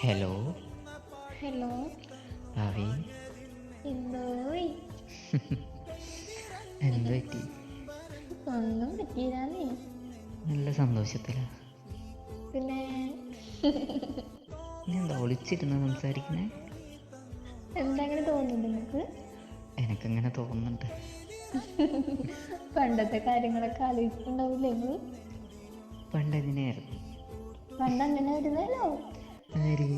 Hello hello ഭാവി എന്തോയ് എന്ത് പറ്റി? ഒന്നും പറ്റിയില്ലാന്നേ. നല്ല സന്തോഷത്തിലാ. പിന്നെ? നീ എന്താ ഒളിച്ചിരുന്ന് സംസാരിക്കണേ എന്താ അങ്ങനെ തോന്നുന്നുണ്ട് നിങ്ങൾക്ക് എനക്കങ്ങനെ തോന്നുന്നുണ്ട്. പണ്ടത്തെ കാര്യങ്ങളൊക്കെ ആലോചിച്ചിട്ടുണ്ടാവില്ലേ പണ്ട് എങ്ങനെയായിരുന്നു പണ്ട് അങ്ങനെ വരുന്നല്ലോ ആര്?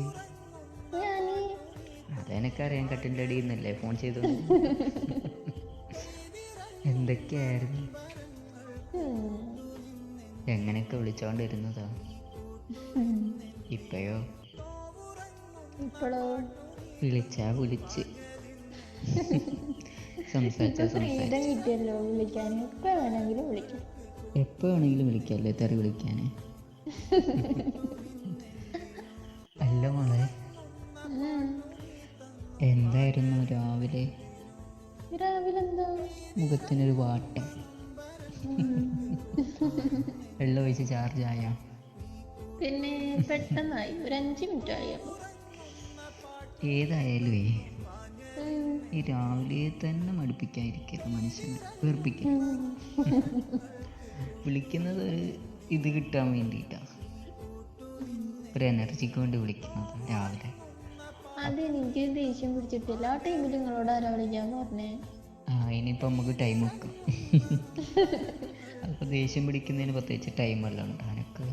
ഞാൻ അതെനിക്കറിയാൻ കട്ടിന്റെ അടിയിൽ നിന്നല്ലേ ഫോൺ ചെയ്തു എന്തൊക്കെയായിരുന്നു? എങ്ങനെയൊക്കെ വിളിച്ചോണ്ടിരുന്നതാ? ഇപ്പയോ? ഇപ്പോഴോ വിളിച്ചാ വിളിച്ച്. സംസാരിച്ചാ വിളിക്കാൻ എപ്പോ വേണമെങ്കിലും വിളിക്കാം. എപ്പോ വേണമെങ്കിലും വിളിക്കാല്ലേ തെറി വിളിക്കാന്? അല്ല മോളെ. എന്തായിരുന്നു രാവിലെ? രാവിലെ എന്താ മുഖത്തിനൊരു വാട്ടം. വെള്ളം ഒഴിച്ച് ചാർജ് ആയ. പിന്നെ പെട്ടെന്നായി. ഒരു അഞ്ച് മിനിറ്റ് ആയി. ഏതായാലും. ഈ രാവിലെ തന്നെ മടുപ്പിക്കാതിരിക്കരുത് മനുഷ്യനെ. വീർപ്പിക്കാൻ. വിളിക്കുന്നത് ഒരു ഇത് കിട്ടാൻ വേണ്ടിയിട്ടാണ് ഒരു എനർജിക്ക് വേണ്ടി വിളിക്കുന്നത് രാവിലെ. അതെനിക്ക് ദേഷ്യം പിടിച്ചിട്ട് ആ ടൈമിൽ നിങ്ങളോട് ആരാ വിളിക്കാന്ന് പറഞ്ഞേ? ആ ഇനിയിപ്പോ നമുക്ക് ടൈം വെക്കും. അപ്പോൾ ദേഷ്യം പിടിക്കുന്നതിന് പ്രത്യേകിച്ച് ടൈം എല്ലാം ഉണ്ട് അനക്ക്.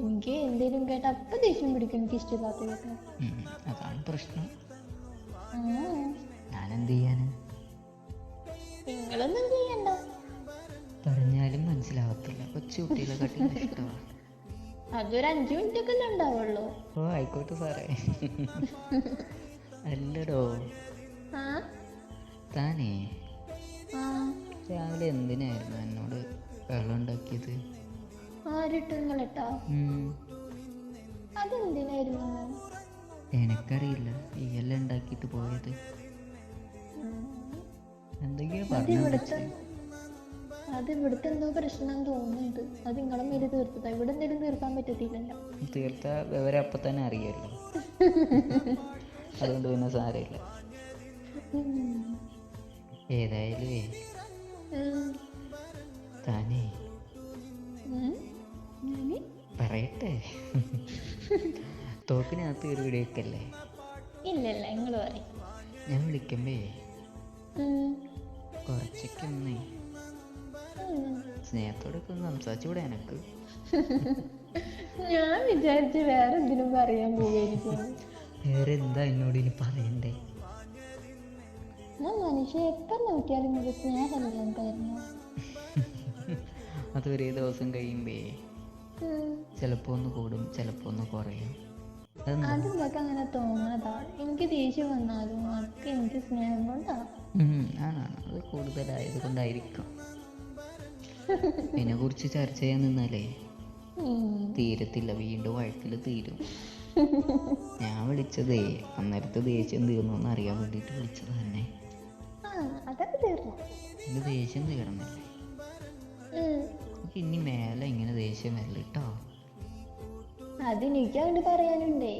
എനിക്ക് എന്തേലും കേട്ട അപ്പൊ ദേഷ്യം പിടിക്കും എനിക്ക് ഇഷ്ടമില്ലാത്ത കേട്ടോ. അതാണ് പ്രശ്നം. ഞാൻ എന്ത് ചെയ്യാന് നിങ്ങളൊന്നും ചെയ്യണ്ട. പറഞ്ഞാലും മനസ്സിലാവത്തില്ല. കൊച്ചു കുട്ടികളെ കാട്ടിലും ഇഷ്ടമാണ്. അതൊരു അഞ്ചു മിനിറ്റ് ഒക്കെ ഉണ്ടാവുള്ളൂ. ഓ ആയിക്കോട്ടെ സാറേ. അല്ലടോ. ആ? താനേ. രാവിലെ എന്തിനായിരുന്നു എന്നോട് വെള്ളം ഉണ്ടാക്കിയത്? അതെന്തിനായിരുന്നു? എനക്കറിയില്ല. ഈ എല്ലാം ഉണ്ടാക്കിയിട്ട് പോയത്. എന്തൊക്കെയാ പറഞ്ഞു അത് ഇവിടുത്തെ എന്തോ പ്രശ്നം തോന്നുന്നുണ്ട് അത് നിങ്ങളെ മേലെ തീർത്തതാ. ഇവിടെ എന്തെങ്കിലും തീർക്കാൻ പറ്റത്തില്ലല്ലോ. തീർത്ത വിവരം അപ്പം തന്നെ അറിയാമല്ലോ അതുകൊണ്ട് പിന്നെ സാരമില്ല. ഏതായാലും. താനേ. പറയട്ടെ. തോക്കിനകത്ത് ഒരു വെടിവെക്കല്ലേ ഇല്ലല്ല നിങ്ങൾ പറയും. ഞാൻ വിളിക്കുമ്പേ. കുറച്ചൊക്കെ ഒന്നേ ഉം. സ്നേഹത്തോടൊക്കെ സംസാരിച്ചൂടെ സംസാരിച്ചുകൂടെ എനക്ക്. ഞാൻ വിചാരിച്ചു വേറെ എന്തിനും പറയാൻ പോവുകയായിരിക്കും വേറെ എന്താ എന്നോട് ഇനി പറയണ്ടേ? ഞാൻ മനുഷ്യ എത്ര നോക്കിയാലും ഇത് സ്നേഹമില്ല തരുന്നു അത് ഒരേ ദിവസം കഴിയുമ്പേ ചിലപ്പോ ഒന്ന് കൂടും ചിലപ്പോ ഒന്ന് കുറയും. അത് നിങ്ങൾക്ക് അങ്ങനെ തോന്നണതാ എനിക്ക് ദേഷ്യം വന്നാലും അതൊക്കെ എനിക്ക് സ്നേഹം കൊണ്ടാ. ആണാണ്. അത് കൂടുതലായത് കൊണ്ടായിരിക്കും. ഇതിനെ കുറിച്ച് ചർച്ച ചെയ്യാൻ നിന്നാലേ. തീരത്തില്ല വീണ്ടും വഴക്കിൽ തീരും. ഞാൻ വിളിച്ചതേ അന്നേരത്തെ ദേഷ്യം തീർന്നു എന്ന് അറിയാൻ വേണ്ടിട്ട് വിളിച്ചത് തന്നെ. എന്റെ ദേഷ്യം തീർന്നില്ലേ? ഇനി മേലെ ഇങ്ങനെ ദേഷ്യം വരില്ല കേട്ടോ. അതെനിക്ക് അങ്ങോട്ട് പറയാനുണ്ടേ.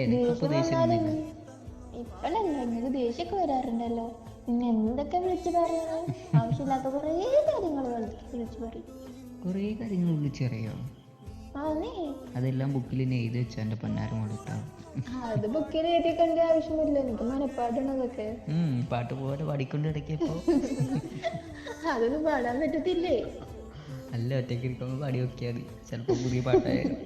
എനിക്കിപ്പോൾ ദേഷ്യം വരാറുണ്ടല്ലോ. പിന്നെ എന്തൊക്കെ വിളിച്ചു പറയുന്നു ആവശ്യമില്ലാത്ത കുറേ കാര്യങ്ങൾ വിളിച്ചു പറയും. കുറേ കാര്യങ്ങൾ വിളിച്ചറിയോ അതെല്ലാം ബുക്കിൽ എഴുതി വെച്ചാൽ എന്റെ പൊന്നാരം കൊടുത്താ അത് ബുക്കിൽ എഴുതി കണ്ട ആവശ്യമില്ല എനിക്ക് മനപ്പാടണതൊക്കെ. പാട്ട് പോലെ പാടിക്കൊണ്ട് ഇടയ്ക്കപ്പോ അതൊന്നും പാടാൻ പറ്റത്തില്ലേ? അല്ല ഒറ്റയ്ക്ക് ഇരിക്കുമ്പോൾ പാടി നോക്കിയാൽ മതി. ചിലപ്പോൾ പുതിയ പാട്ടായാലും.